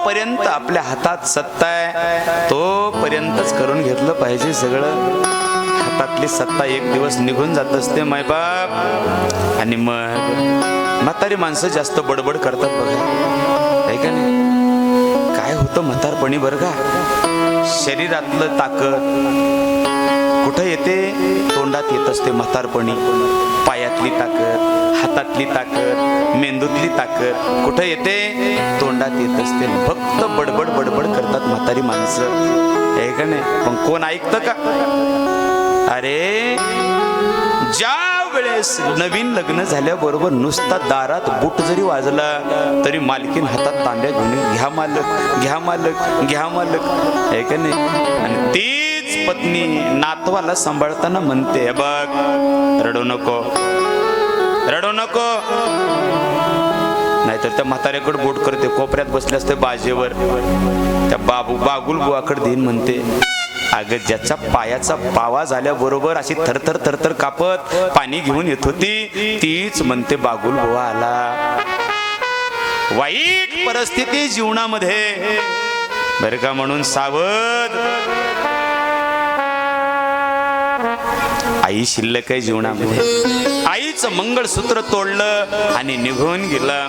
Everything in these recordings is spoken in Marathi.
जोपर्यंत आपल्या हातात सत्ता आहे तोपर्यंतच करून घेतलं पाहिजे सगळं. हातातली सत्ता एक दिवस निघून जात असते मायबाप आणि मग म्हातारी माणसं जास्त बडबड करतात बघा. आहे का नाही? काय होतं म्हातारपणी बरं का? शरीरातलं ताकद कुठं येते? तोंडात येत असते म्हातारपणी. पायातली ताकद हातातली ताकद मेंदूतली ताकद. कुठं येते? तोंडात येत असते. फक्त बडबड बडबड करतात म्हातारी माणसं. हे का नाही? पण कोण ऐकतं का? अरे ज्या वेळेस नवीन लग्न झाल्याबरोबर नुसता दारात बुट जरी वाजला तरी मालकीन हातात तांब्या घेऊन घ्या मालक घ्या मालक घ्या मालक. हे का नाही? आणि तीच पत्नी नातवाला सांभाळताना म्हणते बघ रडू नको रडू नको. नाहीतर त्या म्हाताऱ्याकडे बोट करते कोपऱ्यात बसले असते बाजेवर. त्या बाबू बागुल बुवाकडे देईन म्हणते अगं ज्याचा पायाचा पावा झाल्याबरोबर अशी थरथर थरथर कापत पाणी घेऊन येत होती तीच म्हणते बागुल बुवा आला वाईट परिस्थिती जीवनामध्ये. बरं का म्हणून सावध आई शिल्लक आहे जीवनामध्ये. आईचं मंगळसूत्र तोडलं आणि निघून गेलं.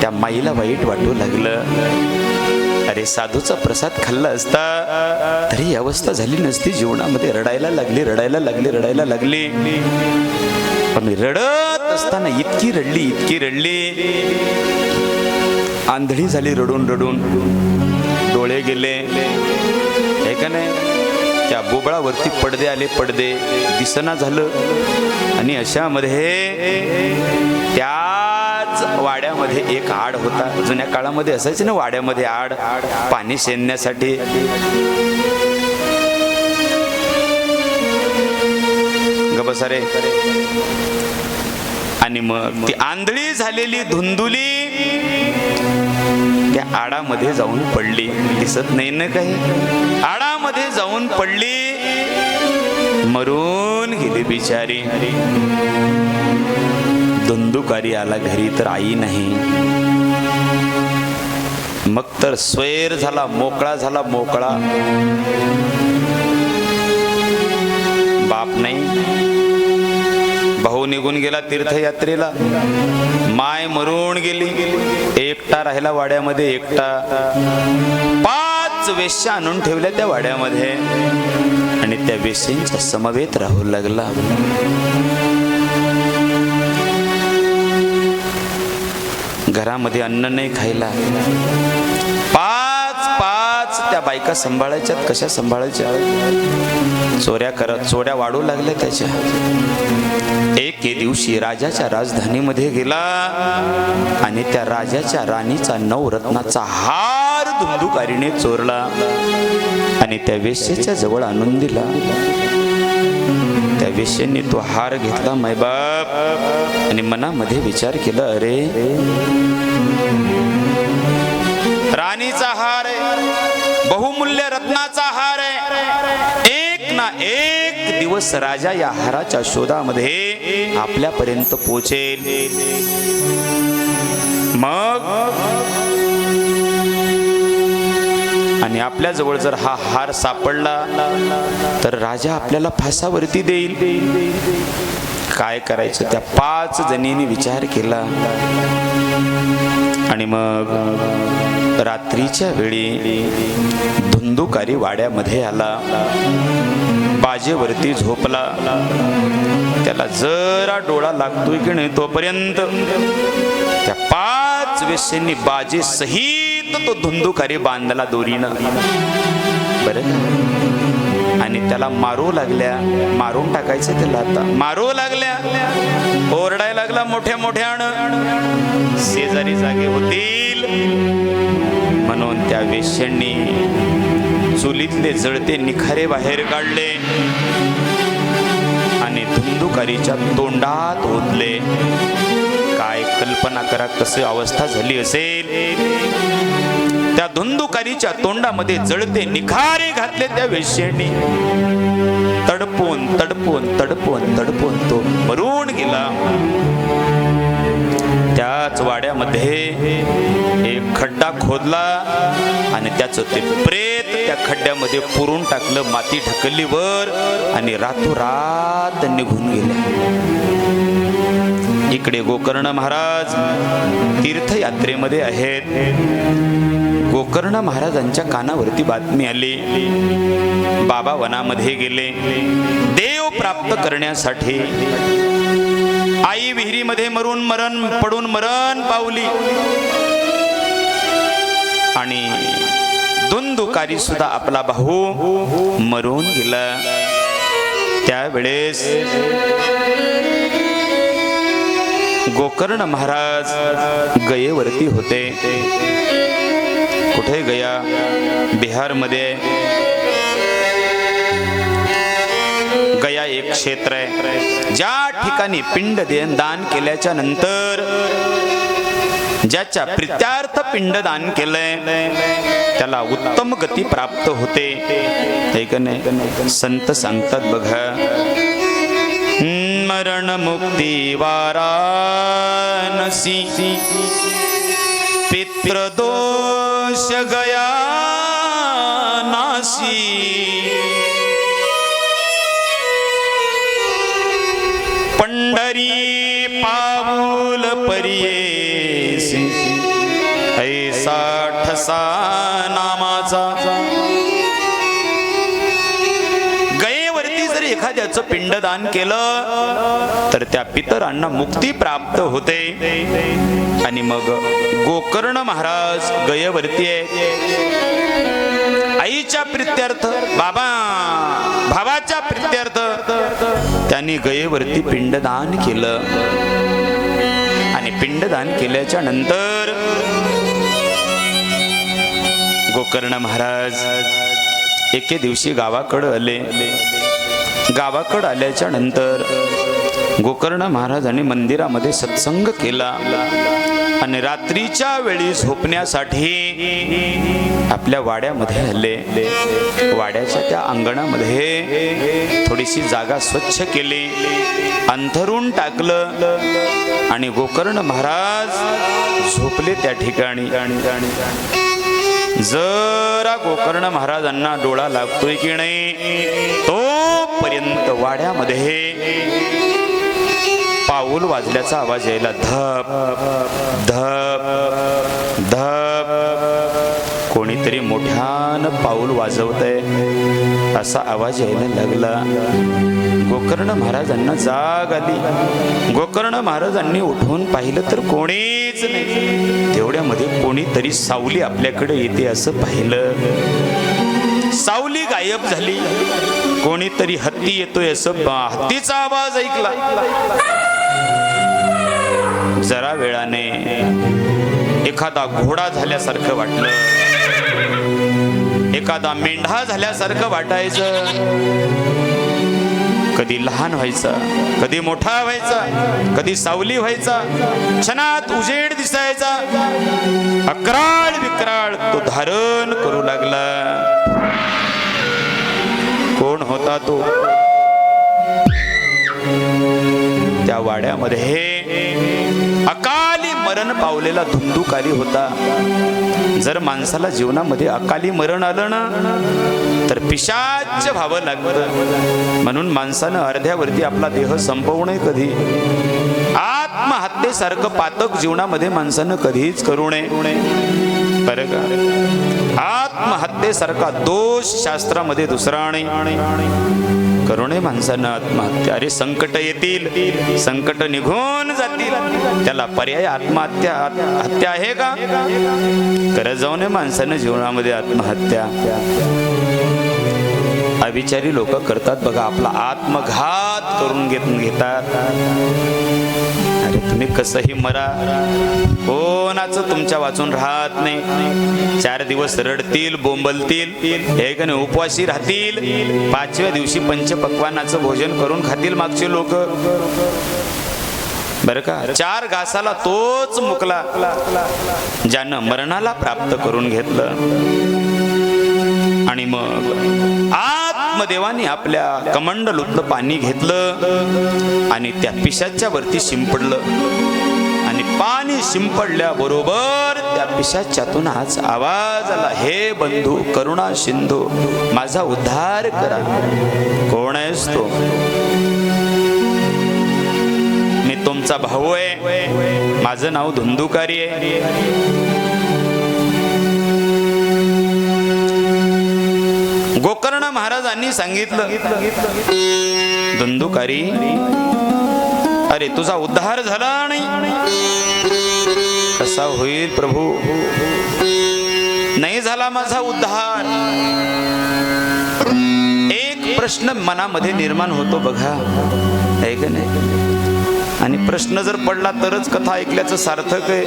त्या माईला वाईट वाटू लागलं. अरे साधूचा प्रसाद खाल्ला असता. तरी अवस्था झाली नसती. जीवनामध्ये रडायला लागली रडायला लागली रडायला लागली. पण रडत असताना इतकी रडली इतकी रडली. आंधळी झाली रडून रडून. डोळे गेले. हे का नाही? त्या बोबळावरती पडदे आले पडदे दिसना झालं. आणि अशामध्ये त्याच वाड्यामध्ये एक आड होता. जुन्या काळामध्ये असायचे ना वाड्यामध्ये आड पाणी शेणण्यासाठी. गबसारे आणि मग ती आंधळी झालेली धुंदुली त्या आडामध्ये जाऊन पडली. दिसत नाही ना काही? आडामध्ये जाऊन पडली. मरून गेली बिचारी. धुंदुकारी आला घरी तर आई नाही. मग तर स्वैर झाला मोकळा झाला मोकळा. बाप नाही. निघून गेला तीर्थयात्रेला. माय मरून गेली. एकटा राहिला वाड्यामध्ये एकटा पाच वेश्या आणून ठेवल्या त्या वाड्यामध्ये. आणि त्या वेशींच्या समवेत राहू लागला. घरामध्ये अन्न नाही खायला. पाच पाच त्या बायका सांभाळायच्यात. कशा सांभाळायच्या? चोऱ्या करत चोऱ्या वाढू लागल्या त्याच्या. एके दिवशी राजाच्या राजधानीमध्ये गेला आणि त्या राजाच्या राणीचा नवरत्नाचा हार धुंदुकारीने चोरला आणि त्या वेश्येच्या जवळ आणून दिला. त्या वेश्येने तो हार घेतला मैबाप आणि मनामध्ये विचार केला अरे राणीचा हार आहे बहुमूल्य रत्नाचा हार आहे. एक ना एक दिवस राजा या हाराच्या शोधामध्ये आपल्यापर्यंत पोचेल मग? आणि आपल्या जवळ जर हा हार सापडला तर राजा आपल्याला फासावरती देईल. काय करायचं? त्या पाच जणींनी विचार केला. आणि मग रात्रीच्या वेळी धुंदुकारी वाड्यामध्ये आला. बाजेवरती झोपला. त्याला जरा डोळा लागतोय की नाही तोपर्यंत त्या पाच वेश्यांनी बाजे सहित तो धुंदुकारी बांधला दोरीनं. बरं? आणि त्याला मारू लागल्या. मारून टाकायचं त्याला आता. मारू लागल्या. ओरडायला लागला मोठ्या मोठ्यानं. शेजारी जागे होतील. म्हणून त्या वेश्यांनी चुलीतले जळते निखारे बाहेर काढले. आणि धुंदुकारीच्या तोंडात ओतले. काय कल्पना करा कशी अवस्था झाली असेल. त्या धुंदुकारीच्या तोंडामध्ये जळते निखारे घातले त्या वेश्यांनी. तडपून तडपून तडपून तडपून तो मरून गेला. त्याच वाड्यामध्ये एक खड्डा खोदला आणि त्याचं ते प्रेत त्या खड्ड्यामध्ये पुरून टाकलं माती ढकलली वर आणि रातोरात निघून गेले. इकडे गोकर्ण महाराज तीर्थयात्रेमध्ये आहेत. गोकर्ण महाराजांच्या कानावरती बातमी आली. बाबा वनामध्ये गेले. देव प्राप्त करण्यासाठी आई विहिरीमध्ये मरून मरण पडून मरण पावली. आणि दुंदुकारी सुद्धा आपला भाऊ मरून गेला. त्यावेळेस गोकर्ण महाराज गयेवरती होते. कुठे गया? बिहारमध्ये. गया एक क्षेत्र आहे. ज्या ठिकाणी पिंड देन दान केल्याच्यानंतर ज्याच्या प्रित्यार्थ पिंड दान केलंय त्याला उत्तम गती प्राप्त होते. संत सांगतात बघा. मरण मुक्ती वाराणसी. दोष गया ठसा नामाचा. गयेवरती जर एखाद्याचं पिंडदान केलं तर त्या पितरांना मुक्ती प्राप्त होते. आणि मग गोकर्ण महाराज गयेवरती आहे. आईच्या प्रित्यर्थ बाबा भावाच्या प्रित्यर्थ त्यांनी गयेवरती पिंडदान केलं. आणि पिंडदान केल्याच्यानंतर गोकर्ण महाराज. एके दिवशी गावाकडं आले. गावाकडं आल्याच्यानंतर गोकर्ण महाराजांनी मंदिरामध्ये सत्संग केला. आणि रात्रीच्या वेळी झोपण्यासाठी आपल्या वाड्यामध्ये आले. वाड्याच्या त्या अंगणामध्ये थोडीशी जागा स्वच्छ केली. अंथरून टाकलं आणि गोकर्ण महाराज झोपले त्या ठिकाणी. जरा गोकर्ण महाराजांना डोळा लागतोय की नाही? तोपर्यंत वाड्यामध्ये पाऊल वाजल्याचा आवाज यायला धप धप धप. कोणीतरी मोठ्यानं पाऊल वाजवतंय. असा आवाज यायला लागला. गोकर्ण महाराजांना जाग आली. गोकर्ण महाराजांनी उठवून पाहिलं तर कोणीच नाही. तेवढ्यामध्ये कोणीतरी सावली आपल्याकडे येते असं पाहिलं. सावली गायब झाली. कोणीतरी हत्ती येतोय असं बा- हत्तीचा आवाज ऐकला. जरा वेळाने एखादा घोडा झाल्यासारखं वाटलं. एखादा मेंढा झाल्यासारखं वाटायचं. कधी लहान व्हायचा कधी मोठा व्हायचा कधी सावली व्हायचा क्षणात उजेड दिसायचा. अकराळ विक्राळ तो धारण करू लागला. कोण होता तो? त्या वाड्यामध्ये मरण पावलेला धुंदुकारी होता. जर माणसाला जीवनामध्ये अकाली मरण आलं ना तर पिशाच व्हावं लागतं. म्हणून माणसानं अर्ध्यावरती आपला देह संपवू नये कधी. आत्महत्येसारखं पातक जीवनामध्ये माणसानं कधीच करू नये. बरं का? आत्महत्येसारखा दोष शास्त्रामध्ये दुसरा नाही करू नये माणसानं आत्महत्या. अरे संकट येतील. संकट निघून जातील. त्याला पर्याय आत्महत्या हत्या आहे का? करत जाऊ नये माणसानं जीवनामध्ये आत्महत्या. अविचारी लोक करतात. बघा आपला आत्मघात करून घेत घेतात. तुम्ही कसंही मरा. कोणाचं तुमच्या वाचून राहत नाही. चार दिवस रडतील बोंबलतील हे का उपवासी राहतील. पाचव्या दिवशी पंचपक्वानाचं भोजन करून खातील मागचे लोक. बर का? चार घासाला तोच मुकला ज्यानं मरणाला प्राप्त करून घेतलं. आणि मग? आत्मदेवाने आपल्या कमंडलूतलं पाणी घेतलं आणि त्या पिशाच्या वरती शिंपडलं. आणि पाणी शिंपडल्या बरोबर त्या पिशाच्यातून हाच आवाज आला हे बंधू करुणा सिंधू माझा उद्धार करा. कोण आहेस तो? मी तुमचा भाऊ आहे. माझं नाव धुंदुकारी आहे. गोकर्ण महाराजांनी सांगितलं. धंदुकारी अरे तुझा उद्धार झाला नाही. कसा होईल प्रभू? नाही झाला माझा उद्धार. एक प्रश्न मनामध्ये निर्माण होतो बघा. आहे का नाही? आणि प्रश्न जर पडला तरच कथा ऐकल्याचं सार्थक आहे.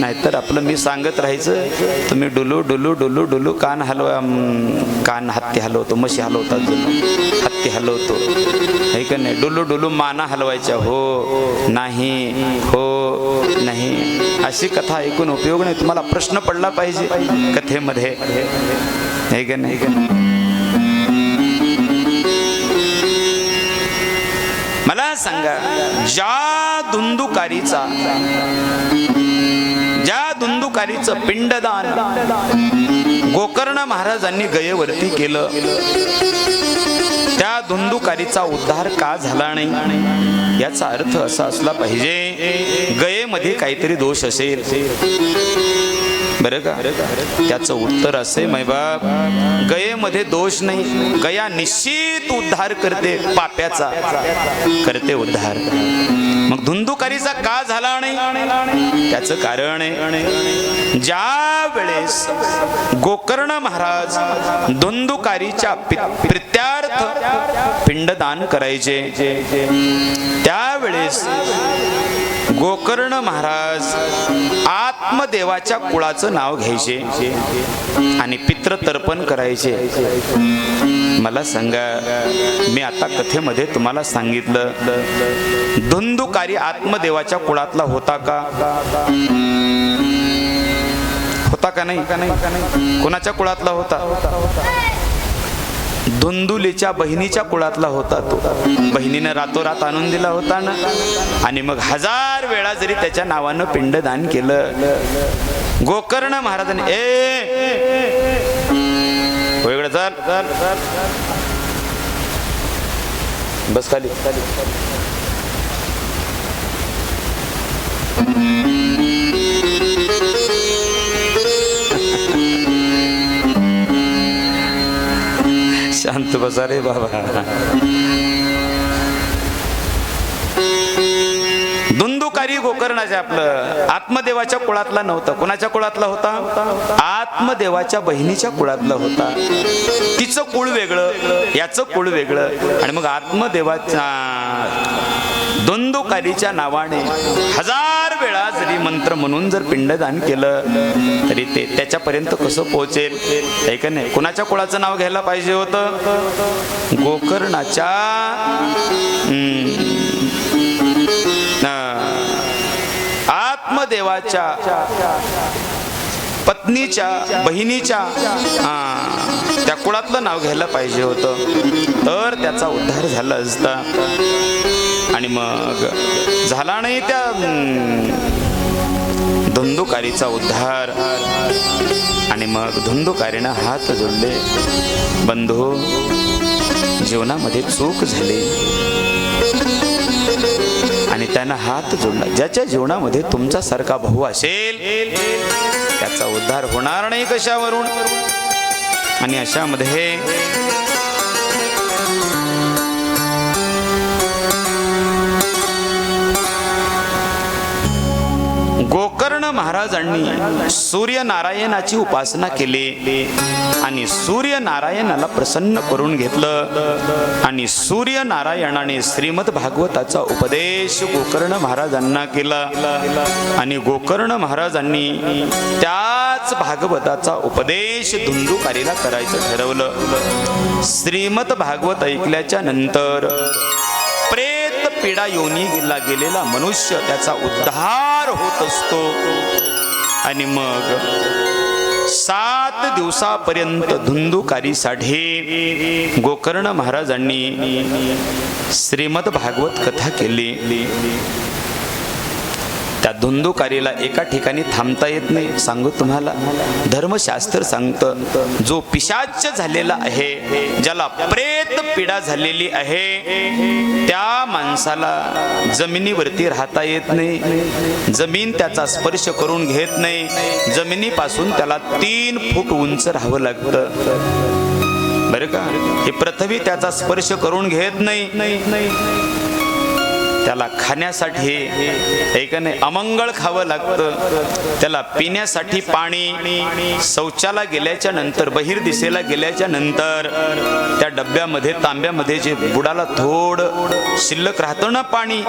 नाहीतर आपलं मी सांगत राहायचं तुम्ही डुलू डुलू डुलू डुलू कान हलवा कान हत्ती हलवतो म्हशी हलवतात हत्ती हलवतो. हे का नाही? डुलू डुलू माना हलवायच्या हो नाही हो नाही. अशी कथा ऐकून उपयोग नाही तुम्हाला प्रश्न पडला पाहिजे कथेमध्ये. हे का नाही? मला सांगा ज्या धुंदुकारीचा ज्या पिंडदान. गोकर्ण महाराजांनी गयेवरती केलं. त्या धुंदुकारीचा उद्धार का झाला नाही? याचा अर्थ असा असला पाहिजे गयेमध्ये काहीतरी दोष असेल. बर का? त्याचं उत्तर असे मैबाप गयेमध्ये दोष नाही. गया निश्चित उद्धार करते पाप्याचा करते उद्धार. मग धुंदुकारीचा का झाला नाही? त्याचं कारण आहे ज्या वेळेस गोकर्ण महाराज धुंदुकारीच्या पि- प्रित्यार्थ पिंडदान करायचे त्यावेळेस गोकर्ण महाराज आत्मदेवाच्या कुळाचं नाव घ्यायचे आणि पितृतर्पण करायचे. मला सांगा मी आता कथेमध्ये तुम्हाला सांगितलं धुंदुकारी आत्मदेवाच्या कुळातला होता का? होता का नाही का नाही? कोणाच्या कुळातला होता? धुंदुलीच्या बहिणीच्या कुळातला होता तो. बहिणीनं रातोरात आणून दिला होता ना. आणि मग हजार वेळा जरी त्याच्या नावानं पिंडदान केलं. गोकर्ण महाराजांनी ए वेगळं चाल. बस खाली. शांत बसा रे बाबा. धुंदुकारी गोकर्णाचे आपलं आत्मदेवाच्या कुळातला नव्हता. कोणाच्या कुळातला होता? आत्मदेवाच्या बहिणीच्या कुळातला होता. तिचं कुळ वेगळं याचं कुळ वेगळं. आणि मग आत्मदेवाच्या धुंदुकारीच्या नावाने हजार वेळा जरी मंत्र म्हणून जर पिंडदान केलं तरी ते त्याच्यापर्यंत कसं पोहोचेल? आहे का नाही? कुणाच्या कुळाचं नाव घ्यायला पाहिजे होतं? गोकर्णाच्या आत्मदेवाच्या पत्नीच्या बहिणीच्या हा, त्या कुळातलं नाव घ्यायला पाहिजे होतं. तर त्याचा उद्धार झाला असता. आणि मग झाला नाही त्या धुंदुकारीचा उद्धार. आणि मग धुंदुकारीनं हात जोडले. बंधू जीवनामध्ये चूक झाली. आणि त्यानं हात जोडला. ज्याच्या जीवनामध्ये तुमचा सारखा भाऊ असेल त्याचा उद्धार होणार नाही कशावरून? आणि अशामध्ये गोकर्ण महाराजांनी सूर्यनारायणाची उपासना केली आणि सूर्यनारायणाला प्रसन्न करून घेतलं. आणि सूर्यनारायणाने श्रीमद भागवताचा उपदेश गोकर्ण महाराजांना केला. आणि गोकर्ण महाराजांनी त्याच भागवताचा उपदेश धुंदुकारीला करायचं ठरवलं. श्रीमद भागवत ऐकल्याच्या नंतर प्रेत योनी योनीला गेलेला मनुष्य त्याचा उद्धार होत असतो. आणि मग सात दिवसापर्यंत धुंदुकारीसाठी गोकर्ण महाराजांनी श्रीमद भागवत कथा केली. त्या धुंदुकारीला एका ठिकाणी थांबता येत नाही. सांगू तुम्हाला? धर्मशास्त्र सांगतं जो पिशाच झालेला आहे ज्याला प्रेत पीडा झालेली आहे त्या माणसाला जमिनीवरती राहता येत नाही. जमीन त्याचा स्पर्श करून घेत नाही. जमिनीपासून त्याला तीन फूट उंच राहावं लागतं. बरं का? हे पृथ्वी त्याचा स्पर्श करून घेत नाही. त्याला खाण्यासाठी एकाने नाही अमंगळ खावं लागतं. त्याला पिण्यासाठी पाणी शौचाला गेल्याच्यानंतर बहिर्दिशेला गेल्याच्यानंतर त्या डब्यामध्ये तांब्यामध्ये जे बुडाला थोड शिल्लक राहतं ना पाणी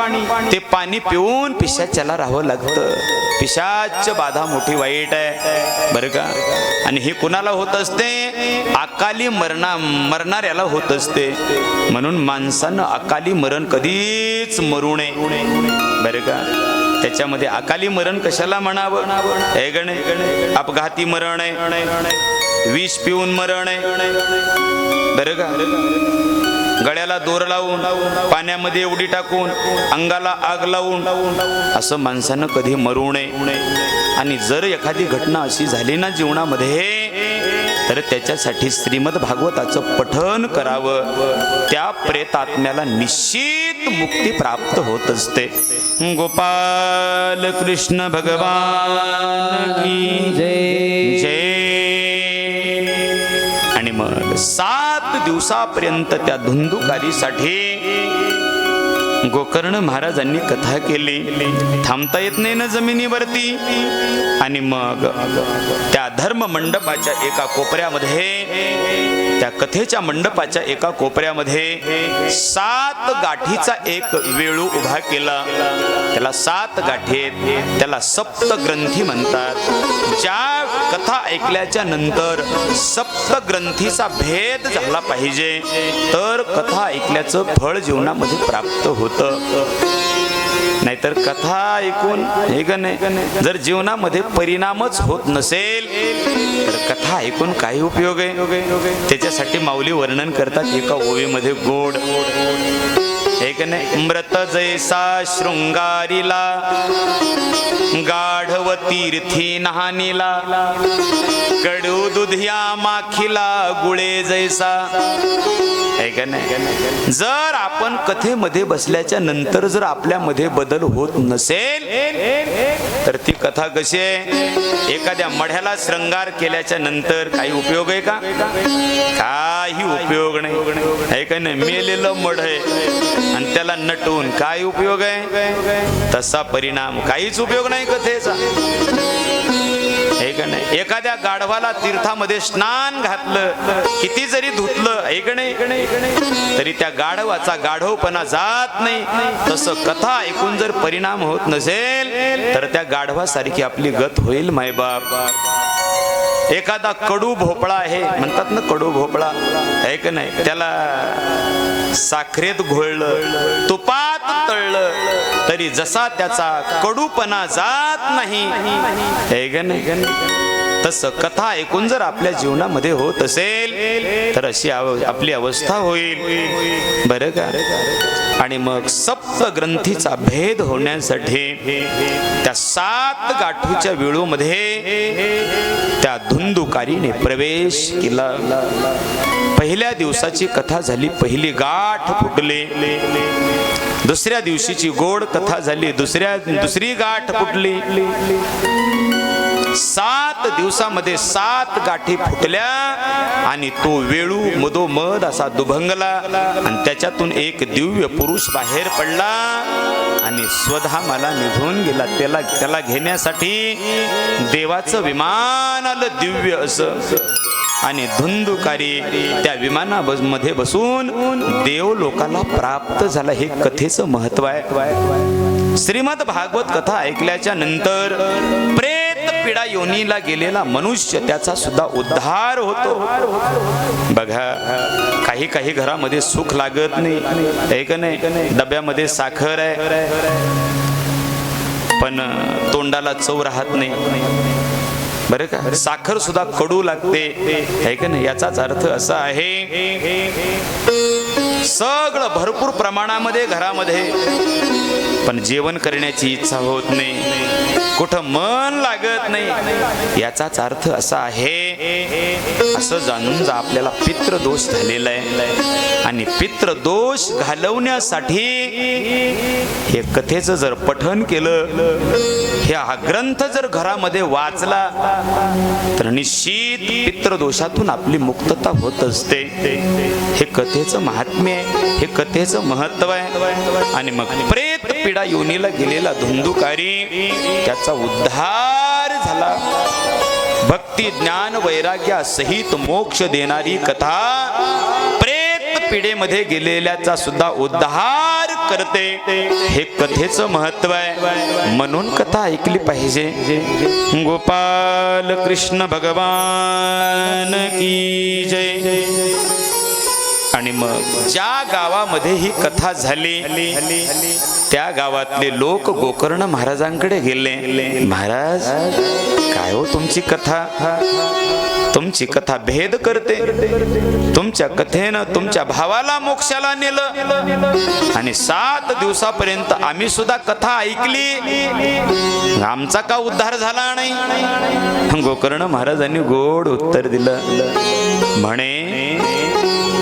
ते पाणी पिऊन पिशाच्याला राहावं लागतं. पिशाच बाधा मोठी वाईट आहे बरं का? आणि हे कुणाला होत असते? अकाली मरणा मरणाऱ्याला होत असते. म्हणून माणसानं अकाली मरण कधीच मर मरुणे बरं का? त्याच्यामध्ये अकाली मरण कशाला म्हणावं? हे गणे अपघाती मरण आहे. विष पिऊन मरण आहे. बरं का? गळ्याला दोर लावून पाण्यामध्ये उडी टाकून अंगाला आग लावून असं माणसानं कधी मरू नये. आणि जर एखादी घटना अशी झाली ना जीवनामध्ये तर त्याच्यासाठी श्रीमद भागवताचं पठन करावं. त्या प्रेतात्म्याला निश्चित मुक्ती प्राप्त होत असते. गोपाल कृष्ण भगवान की जय. आणि मग सात दिवसापर्यंत त्या धुंदुकारीसाठी गोकर्ण महाराजांनी कथा केली. थांबता येत नाही ना जमिनीवरती. आणि मग त्या धर्म मंडपाच्या एका कोपऱ्यामध्ये त्या कथेच्या मंडपाच्या एका कोपऱ्यामध्ये सात गाठीचा एक वेळू उभा केला. त्याला सात गाठी आहेत. त्याला सप्त ग्रंथी म्हणतात. ज्या कथा ऐकल्याच्या नंतर सप्त ग्रंथीचा भेद झाला पाहिजे तर कथा ऐकल्याचं फळ जीवनामध्ये प्राप्त होतं. नाहीतर कथा ऐकून हे का नाही? जर जीवनामध्ये परिणामच होत नसेल तर कथा ऐकून काही उपयोग आहे. त्याच्यासाठी माऊली वर्णन करतात एका ओवीमध्ये गोड. एक नाही मृत जैसा शृंगारीला गाढव तीर्थी नहानीला कडू दुधिया माखीला गुळे जैसा। नाही जर आपण कथेमध्ये बसल्याच्या नंतर जर आपल्यामध्ये बदल होत नसेल तर ती कथा कशी आहे? एखाद्या मढ्याला श्रंगार केल्याच्यानंतर काही उपयोग आहे का? काही उपयोग नाही. आहे नाही मेलेलं मढ आहे. आणि त्याला नटून काय उपयोग आहे? तसा परिणाम काहीच उपयोग नाही कथेचा. का नाही? एखाद्या गाढवाला तीर्थामध्ये स्नान घातलं किती जरी धुतलं ऐक नाही? तरी त्या गाढवाचा गाढवपणा जात नाही. तसं कथा ऐकून जर परिणाम होत नसेल तर त्या गाढवासारखी आपली गत होईल मायबाप. एखादा कडू भोपळा आहे म्हणतात ना कडू भोपळा आहे का नाही? त्याला साखरेत घोळलं तुपात तळलं तरी जसा त्याचा कडूपणा जात नाही. आहे का नाही? तसं कथा ऐकून जर आपल्या जीवनामध्ये होत असेल तर अशी आपली अवस्था होईल. बरं का? आणि मग सप्त ग्रंथीचा भेद होण्यासाठी त्या सात गाठीच्या वेळूमध्ये त्या धुंदुकारीने प्रवेश केला. पहिल्या दिवसाची कथा झाली पहिली गाठ फुटली. दुसऱ्या दिवशीची गोड कथा झाली दुसऱ्या दुसरी गाठ फुटली. सात दिवसामध्ये सात गाठी फुटल्या आणि तो वेळू मधोमध असा दुभंगला आणि त्याच्यातून एक दिव्य पुरुष बाहेर पडला आणि स्वधामाला निघून गेला. त्याला त्याला घेण्यासाठी देवाचं विमान आलं दिव्य असं. आणि धुंदुकारी त्या विमाना मध्ये बसून देव लोकाला प्राप्त झाला. हे कथेचं महत्त्व आहे. श्रीमद भागवत कथा ऐकल्याच्या नंतर पिढा योनीला गेलेला मनुष्य त्याचा सुद्धा उद्धार होतो. बघा काही काही घरामध्ये सुख लागत नाही. आहे का नाही? डब्यामध्ये साखर आहे. पण तोंडाला चव राहत नाही. बरं का? साखर सुद्धा कडू लागते. आहे का नाही? याचाच अर्थ असा आहे सगळं भरपूर प्रमाणामध्ये घरामध्ये. पण जेवण करण्याची इच्छा होत नाही. कुठं मन लागत नाही. याचाच अर्थ असा आहे असं जाणून जा आपल्याला पितृदोष झालेला आहे. आणि पितृदोष घालवण्यासाठी हे कथेचं जर पठन केलं हे हा ग्रंथ जर घरामध्ये वाचला तर निश्चित पितृदोषातून आपली मुक्तता होत असते. हे कथेचं महात्म्य आहे हे कथेचं महत्त्व आहे. आणि मग प्रेत पिढा योनीला गेलेला धुंदुकारी त्याचा उद्धार झाला. भक्ती ज्ञान वैराग्या सहित मोक्ष देणारी कथा प्रेत पिढेमध्ये गेलेल्याचा सुद्धा उद्धार करते. हे कथेचं महत्त्व आहे. म्हणून कथा ऐकली पाहिजे. गोपाल कृष्ण भगवान की जय. आणि मग ज्या गावामध्ये ही कथा झाली त्या गावातले लोक गोकर्ण महाराजांकडे गेले. महाराज काय हो तुमची कथा? तुमची कथा भेद करते. तुमच्या कथेनं तुमच्या भावाला मोक्षाला नेलं. आणि सात दिवसापर्यंत आम्ही सुद्धा कथा ऐकली. आमचा का उद्धार झाला नाही? गोकर्ण महाराजांनी गोड उत्तर दिलं. म्हणे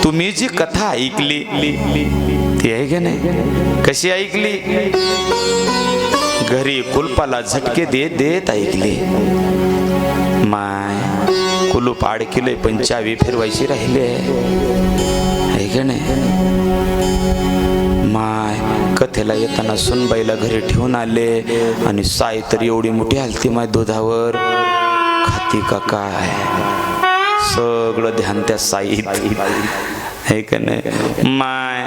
तुम्ही जी कथा ऐकली ती आहे की नाही? कशी ऐकली? घरी कुलपाला झटके देत देत ऐकली. माय कुलूप पण चावी फिरवायची राहिले आहे. की नाही? माय कथेला येताना सुनबाईला घरी ठेवून आले आणि साई तर एवढी मोठी हलती माय दुधावर. खाती का काय? सगळं ध्यान त्या साईत. हे का नाही? माय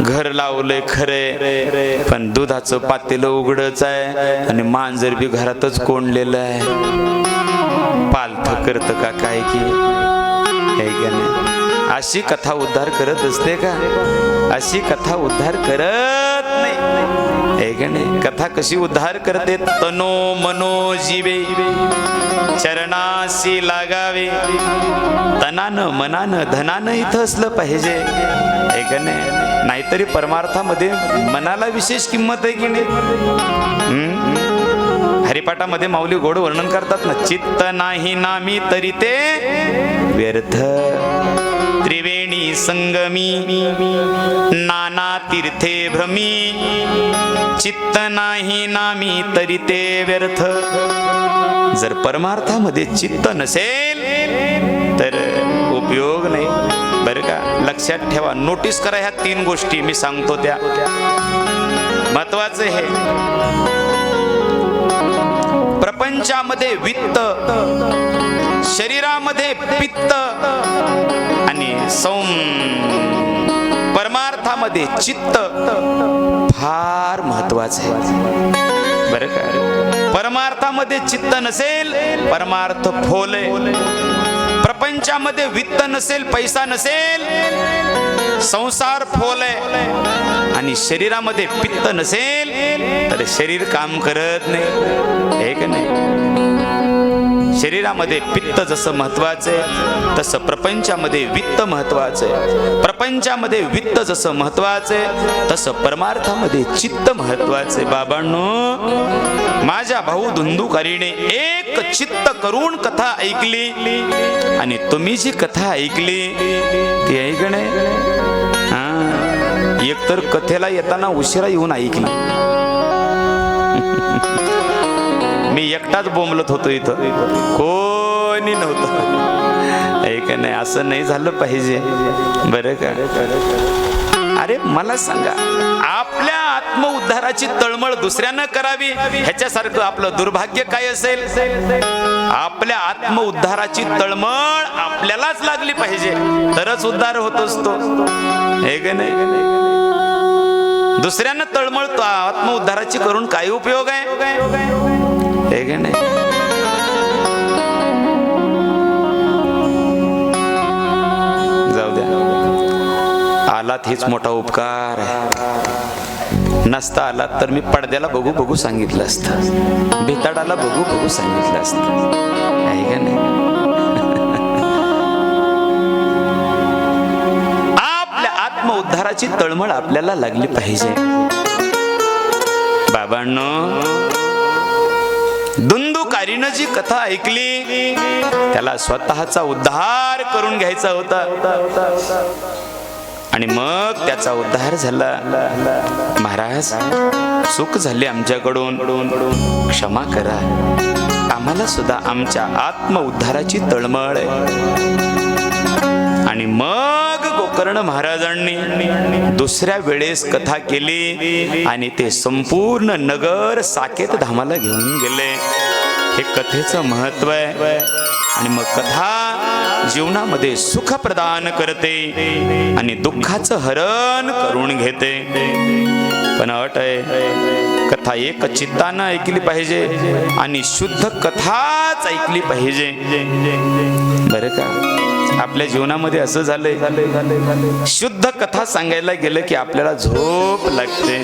घर लावलंय खरे पण दुधाचं पातेलं उघडच आहे आणि मांजर बी घरातच कोंडलेलं आहे. पालथ करत का काय की? आहे का नाही? अशी कथा उद्धार करत असते का? अशी कथा उद्धार करत नाही नाही कथा कशी उद्धार करते? तनो मनो जीवे चरणाशी लागावे. तनानं मनानं धनानं इथं असलं पाहिजे. आहे नाही नाहीतरी परमार्थामध्ये मनाला विशेष किंमत आहे की नाही? हम्म? हरिपाठामध्ये माऊली गोड वर्णन करतात ना चित्त नाही नामी तरी ते व्यर्थ. त्रिवे संगमी नाना तीर्थे भ्रमी चित्त नाही नामी तरी ते व्यर्थ. जर परमार्थामध्ये चित्त नसेल तर उपयोग नाही. बरं का? लक्षात ठेवा नोटीस करा ह्या तीन गोष्टी मी सांगतो त्या. महत्वाचं हे. प्रपंचामध्ये वित्त शरीरामध्ये पित्त आणि सौम परमार्थामध्ये चित्त फार महत्वाचं आहे. बरं का? परमार्थामध्ये चित्त नसेल परमार्थ फोले प्रपंचामध्ये वित्त नसेल पैसा नसेल संसार फोले आणि शरीरामध्ये पित्त नसेल तर शरीर काम करत नाही. हे का नाही? शरीरामध्ये पित्त जसं महत्वाचं आहे तसं प्रपंचामध्ये वित्त महत्वाचं आहे. प्रपंचामध्ये वित्त जसं महत्वाचं आहे तसं परमार्थामध्ये चित्त महत्वाचं आहे. बाबांनो माझ्या भाऊ धुंदुकारीने एक चित्त करून कथा ऐकली आणि तुम्ही जी कथा ऐकली ती ऐकणे एकतर कथेला येताना उशिरा येऊन ऐकली मी एकटाच बोंबलत होतो इथं. कोणी नव्हतं. ऐक नाही असं नाही झालं पाहिजे. बरं का? अरे मला सांगा आपल्या आत्मउद्धाराची तळमळ दुसऱ्यानं करावी? ह्याच्यासारखं आपलं दुर्भाग्य काय असेल? आपल्या आत्मउद्धाराची तळमळ आपल्यालाच लागली पाहिजे. तरच उद्धार होत असतो. हे का नाही? दुसऱ्यांना आत्मउद्धाराची करून काय उपयोग आहे? आहे की नाही? जाऊ द्या. आलात हेच मोठा उपकार आहे. नसता आलात तर मी पडद्याला बघू बघू सांगितलं असतं. भिताडाला बघू बघू सांगितलं असतं. आहे का नाही? उद्धाराची तळमळ आपल्याला लागली पाहिजे. बाबांनो दुंदुकारीनं जी कथा ऐकली त्याला स्वतःचा उद्धार करून घ्यायचा होता. आणि मग त्याचा उद्धार झाला. महाराज सुख झाली आमच्याकडून. क्षमा करा. आम्हाला सुद्धा आमच्या आत्म उद्धाराची तळमळ आहे. आणि मग गोकर्ण महाराजांनी दुसऱ्या वेळेस कथा केली आणि ते संपूर्ण नगर साकेत धामाला घेऊन गेले. हे कथेचं महत्त्व आहे. आणि मग कथा जीवनामध्ये सुख प्रदान करते आणि दुःखाचं हरण करून घेते. पण अट आहे कथा एक चित्तानं ऐकली पाहिजे आणि शुद्ध कथाच ऐकली पाहिजे. बरं का? आपल्या जीवनामध्ये असं झालंय. शुद्ध कथा सांगायला गेलं की आपल्याला झोप लागते.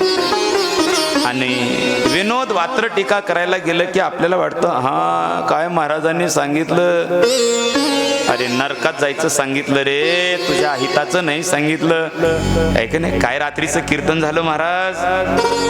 आणि विनोद वात्र टीका करायला गेलं की आपल्याला वाटतं हा काय महाराजांनी सांगितलं? अरे नरकात जायचं सांगितलं रे तुझ्या हिताचं नाही सांगितलं. ऐक नाही काय रात्रीचं कीर्तन झालं महाराज?